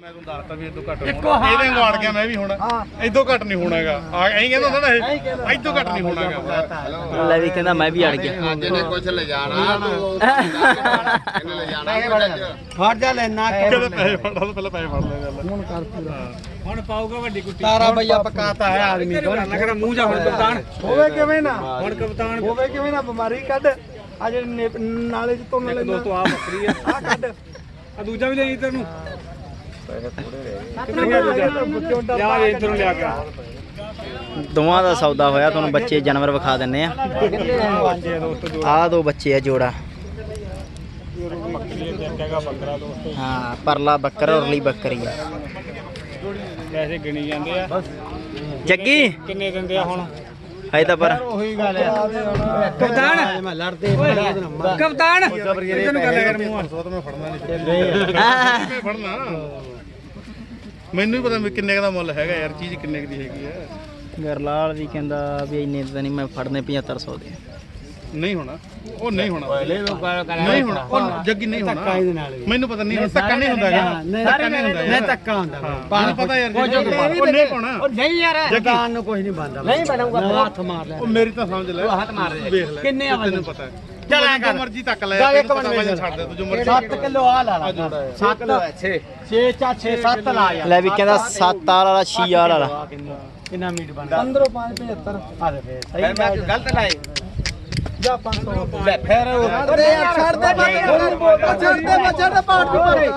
ਮੈਂ ਤੁਹਾਨੂੰ ਦੱਸਤਾ ਵੀ ਇਦੋਂ ਘੱਟ ਹੋਣਾ। ਇਹਦੇ ਨੂੰ ਅੜ ਗਿਆ ਮੈਂ ਵੀ ਹੁਣ। ਇਦੋਂ ਘੱਟ ਨਹੀਂ ਹੋਣਾਗਾ। ਆ ਐਂ ਕਹਿੰਦਾ ਹੁੰਦਾ ਨਾ ਇਹ। ਇਦੋਂ ਘੱਟ ਨਹੀਂ ਹੋਣਾਗਾ। ਲੈ ਵੀ ਕਹਿੰਦਾ ਮੈਂ ਵੀ ਅੜ ਗਿਆ। ਅੱਜ ਨੇ ਕੁਝ ਲੈ ਜਾਣਾ ਤੂੰ ਇਹਨੇ ਲੈ ਜਾਣਾ ਕੁਝ ਫੜ ਜਾ ਲੈਣਾ ਕਿਤੇ ਪੈਸੇ ਫੜਾ ਤਾਂ ਪਹਿਲਾਂ ਪੈਸੇ ਫੜ ਲੈ ਗੱਲ। ਹੁਣ ਕਰ ਪੂਰਾ ਹੁਣ ਪਾਊਗਾ ਵੱਡੀ ਕੁੱਤੀ ਤਾਰਾ ਭਈਆ ਪਕਾਤਾ ਹੈ ਆਦਮੀ ਘਰ ਲੱਗਣਾ ਮੂੰਹ ਜਾ ਹੁਣ ਕਪਤਾਨ। ਹੋਵੇ ਕਿਵੇਂ ਨਾ। ਹੁਣ ਕਪਤਾਨ ਹੋਵੇ ਕਿਵੇਂ ਨਾ ਬਿਮਾਰੀ ਕੱਢ। ਆ ਜਿਹੜੇ ਨਾਲੇ ਚ ਤੁੰਨ ਇੱਕ ਲੈਣਾ ਦੋਸਤੋ ਆ ਬੱਕਰੀ ਆ। ਆ ਕੱਢ। ਆ ਦੂਜਾ ਵੀ ਲੈ ਇੱਧਰ ਨੂੰ ਇੱਧਰ ਲਿਆ ਕੇ ਦੋਵਾਂ ਦਾ ਸੌਦਾ ਹੋਇਆ ਤੁਹਾਨੂੰ ਬੱਚੇ ਜਾਨਵਰ ਵਿਖਾ ਦਿੰਨੇ ਆ। ਆਹ ਦੋ ਬੱਚੇ ਆ ਜੋੜਾ। ਹੈ ਜੱਗਾ ਬੱਕਰਾ ਦੋਸਤੋ ਹਾਂ ਪਰਲਾ ਬੱਕਰਾ ਉਰਲੀ ਬੱਕਰੀ ਆ। ਪੈਸੇ ਗਿਣੀ ਜਾਂਦੇ ਆ। ਜੱਗੀ? ਕਿੰਨੇ ਦਿੰਦੇ ਆ ਹੁਣ? ਹਜੇ ਤਾਂ ਪਰ। ਉਹੀ ਗੱਲ ਆ। ਕਪਤਾਨ। ਮੈਂ ਲੜਦੇ ਕਪਤਾਨ। ਇੱਧਰ ਨੂੰ ਕਰ ਲੈ ਕਰ ਮੂੰਹ ਸੋ ਤਾਂ ਮੈਂ ਫੜਨਾ ਨਹੀਂ। ਮੈਂ ਫੜਨਾ। ਮੈਨੂੰ ਵੀ ਪਤਾ ਕਿੰਨੇ ਕੁ ਦਾ ਮੁੱਲ ਹੈਗਾ ਯਾਰ ਚੀਜ਼ ਕਿੰਨੇ ਕੁ ਦੀ ਹੈਗੀ ਆ। ਗਰਲਾਲ ਵੀ ਕਹਿੰਦਾ ਵੀ ਇੰਨੇ ਤਾਂ ਨਹੀਂ ਮੈਂ ਫੜਨੇ 7500 ਦੇ। ਨਹੀਂ ਹੋਣਾ। ਉਹ ਨਹੀਂ ਹੋਣਾ। ਨਹੀਂ ਹੋਣਾ। ਉਹ ਜੱਗੀ ਨਹੀਂ ਹੋਣਾ। ਇਹਦੇ ਨਾਲ ਵੀ। ਮੈਨੂੰ ਪਤਾ ਨਹੀਂ ਹੁਣ ਧੱਕਾ ਨਹੀਂ ਹੁੰਦਾ ਹੈਗਾ ਧੱਕਾ ਨਹੀਂ ਹੁੰਦਾ ਨਹੀਂ ਯਾਰ ਧੱਕਾ ਹੁੰਦਾ। ਹਾਂ। ਮੈਨੂੰ ਪਤਾ ਯਾਰ ਉਹ ਨਹੀਂ ਪਾਉਣਾ ਨਹੀਂ ਯਾਰ ਦੁਕਾਨ ਨੂੰ ਕੁਝ ਨਹੀਂ ਬੰਦਾ ਨਹੀਂ ਬਣਾਉਂਗਾ ਹੱਥ ਮਾਰ ਲੈ ਉਹ ਮੇਰੀ ਤਾਂ ਸਮਝ ਲੈ। ਹੱਥ ਮਾਰ ਦੇ। ਵੇਖ ਲੈ ਕਿੰਨੇ ਆ ਤੈਨੂੰ ਪਤਾ। ਹੈ ਚੱਲ ਐਂ ਜੋ ਕਰ। ਮਰਜ਼ੀ ਤੱਕ ਲੈ ਚੱਲ ਇੱਕ ਤੈਨੂੰ ਪਤਾ ਮਿੰਟ ਵਜਨ ਛੱਡ ਦੇ ਤੂੰ ਜੋ ਮਰਜ਼ੀ 7 ਕਿਲੋ ਆ ਲਾ ਲਾ। 7 6 6 ਚਾ 6 7 ਲਾ ਯਾਰ। ਲੈ ਵੀ ਕਹਿੰਦਾ 7 ਵਾਲਾ 6 ਵਾਲਾ। ਕਿੰਨਾ ਮੀਟ ਬਣਦਾ। 15 5 75 ਆ ਦੇ ਫੇਰ ਸਹੀ ਮੈਂ ਗਲਤ ਲਾਏ ਜਾ 500 ਲੈ ਫੇਰ ਛੱਡ ਦੇ ਛੱਡ ਦੇ ਛੱਡ ਦੇ ਪਾਟ ਨੂੰ ਪਰੇ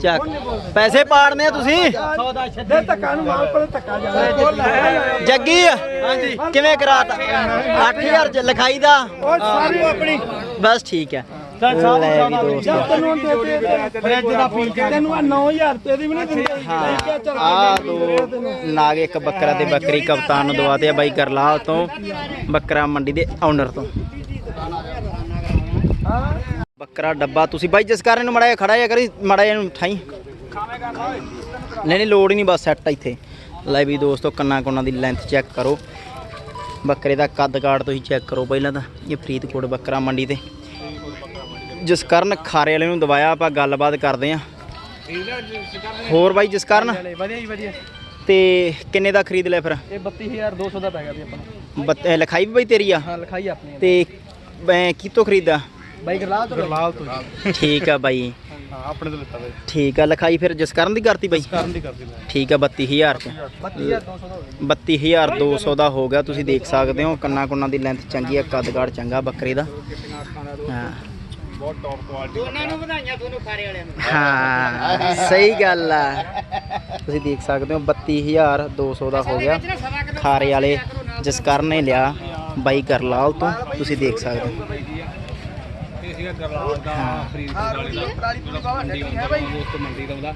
ਚੱਕ। ਪੈਸੇ ਪਾੜਨੇ ਆ ਤੁਸੀਂ? ਸੌਦਾ ਛੱਡੇ ਧੱਕਾ ਨੂੰ ਮਾਲ ਪਰ ਧੱਕਾ ਜਾ ਜੱਗੀ ਹਾਂਜੀ ਕਿਵੇਂ ਕਰਾਤਾ? 8000 ਚ ਲਿਖਾਈ ਦਾ? ਉਹ ਸਾਰੀ ਆਪਣੀ। ਬਸ ਠੀਕ ਹੈ। ਚੱਲ ਸਾਰੀ ਲੈ ਵੀ ਦੋਸਤੋ। ਤੈਨੂੰ ਦੇ ਦੇ ਫ੍ਰਿਜ ਦਾ ਫੀਲ ਤੈਨੂੰ ਆ 9000 ਰੁਪਏ ਦੀ ਵੀ ਨਹੀਂ ਦਿੰਦੇ। ਮੈਂ ਕਿਹਾ ਚੱਲ ਆ ਦੋ ਨਾਗ ਇੱਕ ਬੱਕਰਾ ਤੇ ਬੱਕਰੀ ਕਪਤਾਨ ਨੂੰ ਦਵਾਤੇ ਆ ਬਾਈ ਗਰਲਾਲ ਤੋਂ ਬੱਕਰਾ ਮੰਡੀ ਦੇ ਓਨਰ ਤੋਂ। ਬੱਕਰਾ ਡੱਬਾ ਤੁਸੀਂ ਬਾਈ ਜਿਸ ਕਾਰਨ ਨੂੰ ਮੜਾ ਖੜਾ ਜਾ ਕਰੀ ਮੜਾ ਇਹਨੂੰ ਠਾਈ। ਨਹੀਂ ਨਹੀਂ ਲੋੜ ਹੀ ਨਹੀਂ ਬਸ ਸੈੱਟ ਇੱਥੇ। ਲੈ ਵੀ ਦੋਸਤੋ ਕੰਨਾ ਕੋਨਾ ਦੀ ਲੈਂਥ ਚੈੱਕ ਕਰੋ। ਬੱਕਰੇ ਦਾ ਕੱਦ ਕਾਠ ਤੁਸੀਂ ਚੈੱਕ ਕਰੋ ਪਹਿਲਾਂ ਤਾਂ ਇਹ ਫਰੀਦਕੋਟ ਬੱਕਰਾ ਮੰਡੀ ਤੇ। ਜਿਸ ਕਾਰਨ ਖਾਰੇ ਵਾਲੇ ਨੂੰ ਦਵਾਇਆ ਆਪਾਂ ਗੱਲਬਾਤ ਕਰਦੇ ਆਂ ਹੋਰ ਬਾਈ ਜਿਸ ਕਾਰਨ ਵਧੀਆ ਜੀ ਵਧੀਆ। ਤੇ ਕਿੰਨੇ ਦਾ ਖਰੀਦ ਲਿਆ ਫਿਰ? ਇਹ 32200 ਦਾ ਪੈ ਗਿਆ ਵੀ ਆਪਾਂ ਇਹ ਲਿਖਾਈ ਵੀ ਬਈ ਤੇਰੀ ਆ? ਹਾਂ ਲਿਖਾਈ ਆਪਣੀ ਤੇ ਮੈਂ ਕਿਤੋਂ ਖਰੀਦਾ? ਬਾਈ ਗਰਲਾਲ ਤੋਂ ਲਾਲ ਤੋਂ ਜੀ। ਠੀਕ ਆ ਬਾਈ। ਹਾਂ ਆਪਣੇ ਤੋਂ ਲਿੱਤਾ ਵੇ ਠੀਕ ਆ ਲਿਖਾਈ ਫਿਰ ਜਿਸ ਕਰਨ ਦੀ ਕਰਤੀ ਬਾਈ? ਕਰਨ ਦੀ ਕਰਦੀ ਲੈ ਠੀਕ ਆ 32000 ਚ। 32200 ਦਾ ਹੋ ਗਿਆ। 32200 ਦਾ ਹੋ ਗਿਆ ਤੁਸੀਂ ਦੇਖ ਸਕਦੇ ਹੋ ਕੰਨਾ ਕੁੰਨਾ ਦੀ ਲੈਂਥ ਚੰਗੀ ਆ ਕੱਦ ਕਾਠ ਚੰਗਾ ਬੱਕਰੇ ਦਾ। ਹਾਂ ਬਹੁਤ ਟੌਪ ਕੁਆਲਿਟੀ ਉਹਨਾਂ ਨੂੰ ਵਧਾਈਆਂ ਤੁਹਾਨੂੰ ਖਾਰੇ ਵਾਲਿਆਂ ਨੂੰ। ਹਾਂ ਸਹੀ ਗੱਲ ਆ। ਤੁਸੀਂ ਦੇਖ ਸਕਦੇ ਹੋ 32200 ਦਾ ਹੋ ਗਿਆ। ਖਾਰੇ ਵਾਲੇ ਜਿਸ ਕਾਰਨ ਨੇ ਲਿਆ ਬਾਈ ਕਰਲਾਲ ਤੋਂ ਤੁਸੀਂ ਦੇਖ ਸਕਦੇ ਹੋ। ਇਹ ਸੀਗਾ ਗਰਲਾਲ ਦਾ ਫਰੀਦਕੋਟ ਵਾਲੇ ਦਾ। ਜਿਹੜਾ ਮੰਡੀ ਹੁੰਦਾ ਦੋਸਤ ਮੰਡੀ ਦਾ ਉਹਦਾ।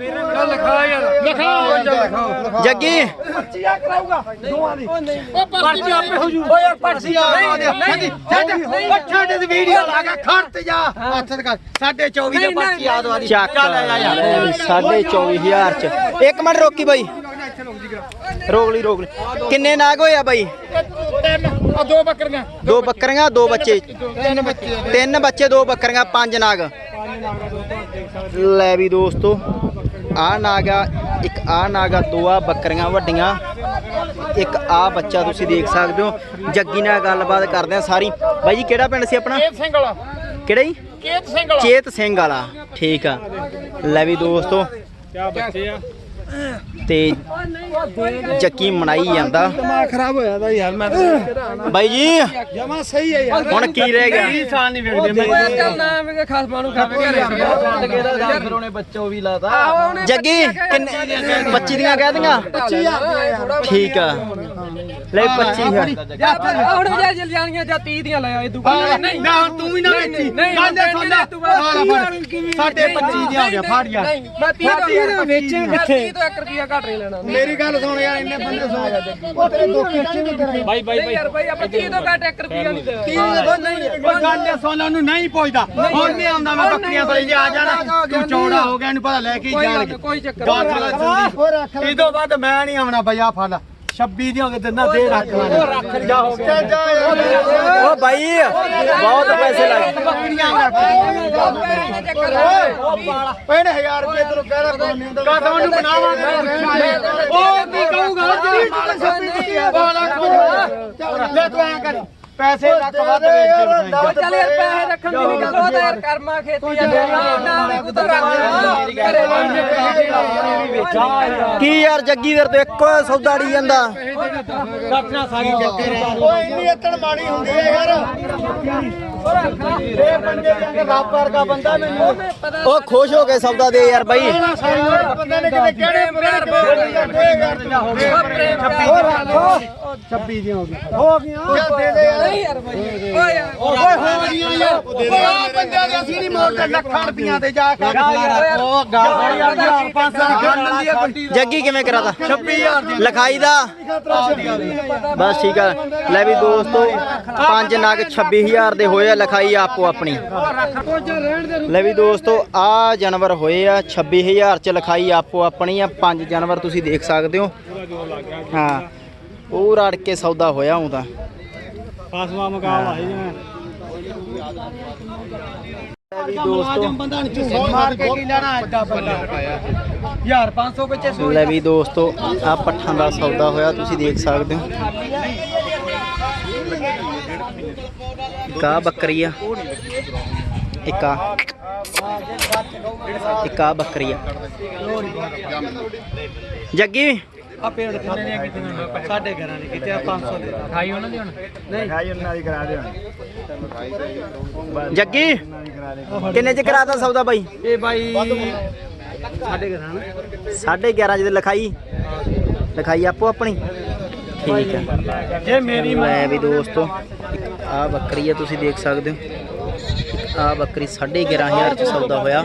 ਲਿਖਾ ਯਾਰ। ਲਿਖਾ ਜੱਗੀ। ਪਰਚੀਆ ਕਰਾਊਗਾ ਦੋਵਾਂ ਦੀ। ਉਹ ਪਰਚੀ ਆਪੇ ਹੋ ਜੂ। ਓਏ ਪਰਚੀ ਆ ਨਹੀਂ ਛੱਡ ਉਹ ਛੱਡ ਦੀ ਵੀਡੀਓ ਲਾ ਕੇ ਖੜਤ ਜਾ। ਹੱਥ ਕਰ 24 ਦੇ ਪਰਚੀ ਆ ਦਵਾ ਦੀ। ਚੱਕ ਸਾਢੇ 24000 ਚ। ਇੱਕ ਮਿੰਟ ਰੋਕੀ ਬਾਈ। ਰੋਕ ਲਈ ਰੋਕ ਲਈ। ਕਿੰਨੇ ਨਾਗ ਹੋਇਆ ਬਾਈ? ਦੋ ਬੱਕਰੀਆਂ। ਦੋ ਬੱਕਰੀਆਂ ਦੋ ਬੱਚੇ। ਤਿੰਨ ਬੱਚੇ। ਤਿੰਨ ਬੱਚੇ ਦੋ ਬੱਕਰੀਆਂ ਪੰਜ ਨਾਗ। ਲੈ ਵੀ ਦੋਸਤੋ। ਆ ਨਾਗਾ ਇੱਕ ਆ ਨਾਗਾ ਦੋ ਆ ਬੱਕਰੀਆਂ ਵੱਡੀਆਂ ਇੱਕ ਆ ਬੱਚਾ ਤੁਸੀਂ ਦੇਖ ਸਕਦੇ ਹੋ। ਜੱਗੀ ਨਾਲ ਗੱਲਬਾਤ ਕਰਦੇ ਆ ਸਾਰੀ। ਬਾਈ ਜੀ ਕਿਹੜਾ ਪਿੰਡ ਸੀ ਆਪਣਾ? ਕੇਤ ਸਿੰਘ ਵਾਲਾ। ਕਿਹੜਾ ਜੀ? ਕੇਤ ਸਿੰਘ ਵਾਲਾ। ਚੇਤ ਸਿੰਘ ਵਾਲਾ। ਠੀਕ ਆ। ਲੈ ਵੀ ਦੋਸਤੋ। ਕਿਆ ਬੱਚੇ ਆ। ਤੇ ਜੱਕੀ ਮਨਾਈ ਜਾਂਦਾ। ਦਿਮਾਗ ਖਰਾਬ ਹੋਇਆ ਦਾ ਯਾਰ ਮੈਂ ਬਾਈ ਜੀ। ਜਮਾ ਸਹੀ ਹੈ ਯਾਰ। ਹੁਣ ਕੀ ਰਹਿ ਗਿਆ? ਇਨਸਾਨ ਨਹੀਂ ਵੇਖਦੇ ਮੈਂ। ਨਾਮ ਕੇ ਖਾਸ ਮਾਨੂੰ ਖਾਵੇ ਘਰੇ ਛੱਡ ਕੇ ਦਾ ਫਿਰ ਉਹਨੇ ਬੱਚੋ ਵੀ ਲਾਤਾ। ਜੱਗੀ ਕਿੰਨੇ 25 ਦੀਆਂ ਕਹਿ ਦੀਆਂ? 25000 ਠੀਕ ਆ। ਲੈ 25000 ਜਾਂ ਫਿਰ ਹੁਣ ਜੇ ਜਲ ਜਾਣੀਆਂ ਜਾਂ 30 ਦੀਆਂ ਲੈ ਆਏ ਦੁਕਾਨ ਨਹੀਂ। ਨਾ ਤੂੰ ਵੀ ਨਾ ਵੇਚੀ। ਨਹੀਂ ਗੱਲ ਦੇ ਸੁਣ ਲੈ ਤੂੰ ਬਾਅਦ ਹਾਂ, ਤੀਹ ਫੜ। ਵਾਲੀ ਕਿਵੇਂ ਸਾਡੇ 25 ਦੀਆਂ ਹੋ ਗਿਆ ਫੜ ਯਾਰ। ਨਹੀਂ ਮੈਂ 30 ਦਾ ਵੇਚੇ ਕਿੱਥੇ 30 ਤੋਂ 1 ਰੁਪਿਆ ਘੱਟ ਨਹੀਂ ਲੈਣਾ। ਮੇਰੀ ਗੱਲ ਸੁਣ ਯਾਰ ਇੰਨੇ ਬੰਦੇ ਸੁਣ ਉਹ ਤੇਰੇ ਦੋ ਖਿੱਚੇ ਵੀ ਤੇਰੇ। ਬਾਈ ਬਾਈ ਨਹੀਂ ਯਾਰ ਭਾਈ ਆਪਾਂ 30 ਤੋਂ ਘੱਟ 1 ਰੁਪਿਆ ਨਹੀਂ ਦੇਣਾ। ਉਹ ਗੱਲ ਦੇ ਸੁਣ ਉਹਨੂੰ ਨਹੀਂ ਪੁੱਛਦਾ। ਹੁਣ ਨਹੀਂ ਆਉਂਦਾ ਮੈਂ ਬੱਕਰੀਆਂ ਕੋਲ ਜੇ ਆ ਜਾਣਾ। ਤੂੰ ਚੌੜਾ ਹੋ ਗਿਆ ਇਹਨੂੰ ਪਤਾ ਲੈ ਕੇ ਜਾਣਗੇ ਨੀ, ਕੋਈ ਚੱਕਰ ਗੱਲ ਸੁਣ ਇਹ ਤੋਂ ਬਾਅਦ ਮੈਂ ਨਹੀਂ ਆਉਣਾ ਬਈ ਆ ਫੜ 26 ਦੀਆਂ ਹੋ ਗਏ ਦਿਨਾਂ ਦੇ ਰੱਖ ਉਹ ਰੱਖ ਜਾ ਹੋ ਗਿਆ। ਓ ਬਾਈ ਬਹੁਤ ਪੈਸੇ ਲੱਗ ਪੈਣ 1000 ਰੁਪਏ ਤੈਨੂੰ ਕਹਿ ਰਿਹਾ ਕੋਈ ਨਹੀਂ ਕਾ ਤੁਹਾਨੂੰ ਬਣਾਵਾਂਗੇ? ਉਹ ਕੀ ਕਹੂਗਾ ਜਿਹੜੀ ਤੂੰ ਛੱਪੀ ਦਿੱਤੀ ਹੈ ਲੈ ਤੂੰ ਐਂ ਕਰ। ਪੈਸੇ ਲੱਖ ਵੱਧ ਵੇਚ ਉਹ ਚੱਲ ਯਾਰ ਪੈਸੇ ਰੱਖਣ ਦੀ ਨਹੀਂ ਗੱਲ ਉਹ ਤਾਂ ਯਾਰ ਕਰਮਾ ਖੇਤੀ ਆ ਨਾ ਨਾ ਕੋ ਤਾਂ ਰੱਖ ਕੀ ਯਾਰ। ਜੱਗੀ ਵੀਰ ਤੋਂ ਇੱਕੋ ਸੌਦਾ ਅੜੀ ਜਾਂਦਾ? ਰੱਖਣਾ ਸਾਰੀ ਜੱਗੇ ਓਏ ਇੰਨੀ ਅਤਣ ਮਾੜੀ ਹੁੰਦੀ ਹੈ ਯਾਰ। ਉਹ ਖੁਸ਼ ਹੋ ਕੇ ਸੌਦਾ ਦੇ ਯਾਰ ਬਾਈ ਬੰਦੇ ਨੇ ਕਿਤੇ ਕਿਹੜੇ ਪਿਆਰ ਹੋ ਰੱਖੋ 26 ਦੀਆਂ ਹੋ ਗਈਆਂ ਹੋ ਗਈਆਂ ਦੇ ਦੇ ਯਾਰ ਬਾਈ। ਓਏ ਹੋ ਗਈਆਂ ਯਾਰ ਓਏ ਆ ਦੇ ਅਸੀਂ ਨਹੀਂ ਮੋੜਦੇ ਲੱਖਾਂ ਰੁਪਈਆਂ ਦੇ ਜਾ ਕੇ ਉਹ ਗਾ ਯਾਰ 500 ਜੱਗੀ ਕਿਵੇਂ ਕਰਾਦਾ 26000 ਦੀ ਲਿਖਾਈ ਦਾ? ਬਸ ਠੀਕ ਆ। ਲੈ ਵੀ ਦੋਸਤੋ, ਪੰਜ ਨਗ 26000 ਦੇ ਹੋਏ ਆ ਲਿਖਾਈ ਆਪੋ ਆਪਣੀ। ਲੈ ਵੀ ਦੋਸਤੋ ਆ ਜਾਨਵਰ ਹੋਏ ਆ 26000 ਚ ਲਿਖਾਈ ਆਪੋ ਆਪਣੀ ਆ ਪੰਜ ਜਾਨਵਰ ਤੁਸੀਂ ਦੇਖ ਸਕਦੇ ਹੋ। ਹਾਂ ਉਹ ਰੜ ਕੇ ਸੌਦਾ ਹੋਇਆ ਹੂੰ ਤਾਂ। ਪਾਸਵਾ ਮੁਕਾਬਲਾ ਹੈ ਜਿਵੇਂ। ਵੀ ਦੋਸਤੋ ਬੰਦਾ ਨਹੀਂ ਮਾਰ ਕੇ ਕੀ ਲੈਣਾ ਐਡਾ ਬੰਦਾ? ਯਾਰ 500 ਵਿੱਚ ਲੈ ਵੀ ਦੋਸਤੋ ਆ ਪੱਠਾਂ ਦਾ ਸੌਦਾ ਹੋਇਆ ਤੁਸੀਂ ਦੇਖ ਸਕਦੇ ਹੋ। ਇੱਕ ਆਹ ਬੱਕਰੀ ਆ। ਇੱਕ ਆ ਇੱਕ ਆ ਬੱਕਰੀ ਆ। ਜੱਗੀ? ਆ ਪੇੜ ਥੱਲੇ ਨੇ ਕਿਤੇ ਸਾਡੇ ਘਰਾਂ ਨੇ ਕਿਤੇ 500 ਦੇ ਖਾਈ ਉਹਨਾਂ ਦੀ ਹੁਣ? ਜੱਗੀ ਕਿੰਨੇ ਚ ਕਰਾਤਾ ਸੌਦਾ ਬਾਈ? ਇਹ ਬਾਈ ਸਾਡੇ ਘਰਾਂ ਨੇ। 11.5 ਜਿਹਦੇ ਲਿਖਾਈ। ਲਿਖਾਈ ਆਪੋ ਆਪਣੀ। ਠੀਕ ਹੈ ਜੇ ਮੇਰੀ ਲੈ ਵੀ ਦੋਸਤੋ ਆ ਬੱਕਰੀ ਆ ਤੁਸੀਂ ਦੇਖ ਸਕਦੇ ਹੋ। ਆ ਬੱਕਰੀ 11500 ਚ ਸੌਦਾ ਹੋਇਆ।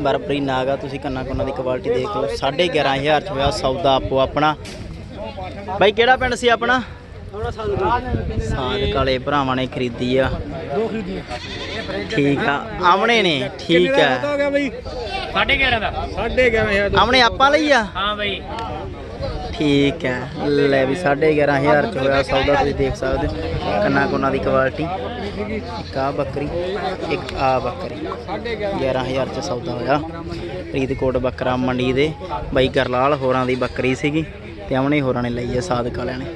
ਬਰਬਰੀ ਨਾਗਾ ਤੁਸੀਂ ਕੰਨਾ ਕੋਨਾ ਦੀ ਕੁਆਲਿਟੀ ਦੇਖ ਲਓ। 11500 ਚ ਹੋਇਆ ਸੌਦਾ ਆਪੋ ਆਪਣਾ। ਬਾਈ ਕਿਹੜਾ ਪਿੰਡ ਸੀ ਆਪਣਾ? ਸਾਧ ਕਾਲੇ ਭਰਾਵਾਂ ਨੇ ਖਰੀਦੀ ਆ। ਠੀਕ ਆ ਆਮਣੇ ਨੇ ਠੀਕ ਆ। ਹੋ ਗਿਆ ਬਈ 11.5 ਦਾ। 11.5 ਆਮਣੇ ਆਪਾਂ ਲਈ ਆ? ਹਾਂ ਬਈ। ਠੀਕ ਹੈ। ਲੈ ਵੀ 11500 ਚ ਹੋਇਆ ਸੌਦਾ ਤੁਸੀਂ ਦੇਖ ਸਕਦੇ ਹੋ। ਕੰਨਾ ਕੋਨਾ ਦੀ ਕੁਆਲਿਟੀ ਇੱਕ ਆ ਬੱਕਰੀ, ਇੱਕ ਆ ਬੱਕਰੀ। 11000 ਚ ਸੌਦਾ ਹੋਇਆ। ਫਰੀਦਕੋਟ ਬੱਕਰਾ ਮੰਡੀ ਦੇ। ਬਾਈ ਗਰਲਾਲ ਹੋਰਾਂ ਦੀ ਬੱਕਰੀ ਸੀਗੀ ਤੇ ਅਮਨੇ ਹੋਰਾਂ ਨੇ ਲਈ ਹੈ ਸਾਦਕ ਵਾਲਿਆਂ ਨੇ।